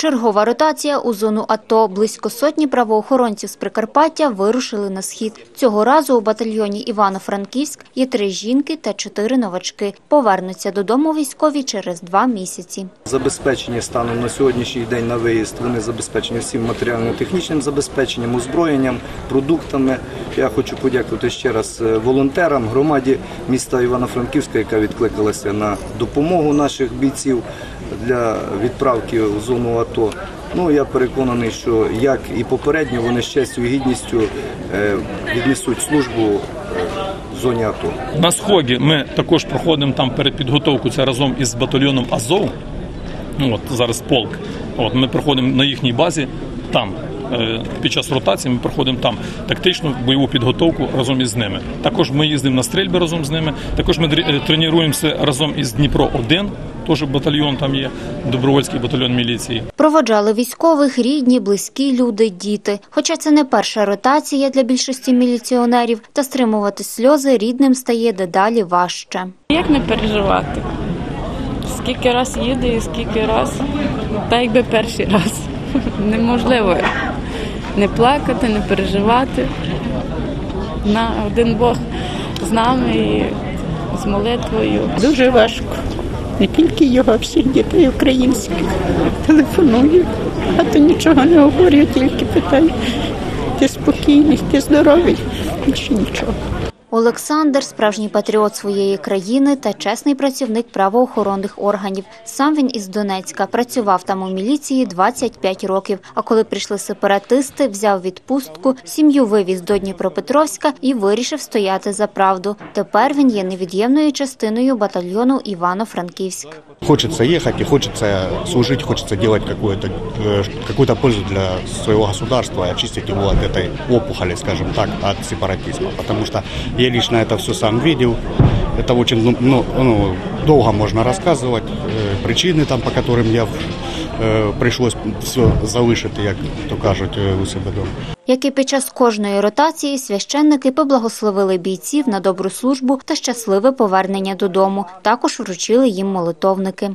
Чергова ротація у зону АТО. Близько сотні правоохоронців з Прикарпаття вирушили на схід. Цього разу у батальйоні Івано-Франківськ є три жінки та чотири новачки. Повернуться додому військові через два місяці. Забезпечені станом на сьогоднішній день на виїзд. Вони забезпечені всім матеріально-технічним забезпеченням, озброєнням, продуктами. Я хочу подякувати ще раз е, волонтерам, громаді міста Івано-Франківська, яка відкликалася на допомогу наших бійців для відправки в зону АТО. Ну я переконаний, що як і попередньо, вони з честю і гідністю е, віднесуть службу е, в зоні АТО. На сході ми також проходимо там передпідготовку це разом із батальйоном Азов. Ну, От зараз полк. От ми проходимо на їхній базі там. Е, Під час ротації ми проходимо там тактичну бойову підготовку разом із ними. Також ми їздимо на стрільби разом з ними. Також ми тренуємося разом із Дніпро 1 теж батальйон там є, добровольський батальйон міліції. Проводжали військових рідні, близькі люди, діти. Хоча це не перша ротація для більшості міліціонерів, та стримувати сльози рідним стає дедалі важче. Як не переживати? Скільки раз їде і скільки раз, так якби перший раз. Неможливо не плакати, не переживати. На один Бог з нами і з молитвою. Дуже важко. Не тільки його, а всіх дітей українських. Телефоную, а то нічого не говорю, тільки питаю. Ти спокійний, ти здоровий, більше нічого. Олександр справжній патріот своєї країни та чесний працівник правоохоронних органів. Сам він із Донецька працював там у міліції 25 років. А коли прийшли сепаратисти, взяв відпустку, сім'ю вивіз до Дніпропетровська і вирішив стояти за правду. Тепер він є невід'ємною частиною батальйону Івано-Франківськ. Хочется ехать и хочется служить, хочется делать какую-то э, пользу для своего государства и очистить его от этой опухоли, скажем так, от сепаратизма. Потому что я лично это все сам видел. Это очень ну, ну, ну, долго можно рассказывать. э, Причины, там, по которым я э, пришлось все залишити, як то кажуть, е, у себе вдома. Як і під час кожної ротації, священники поблагословили бійців на добру службу та щасливе повернення додому. Також вручили їм молитовники.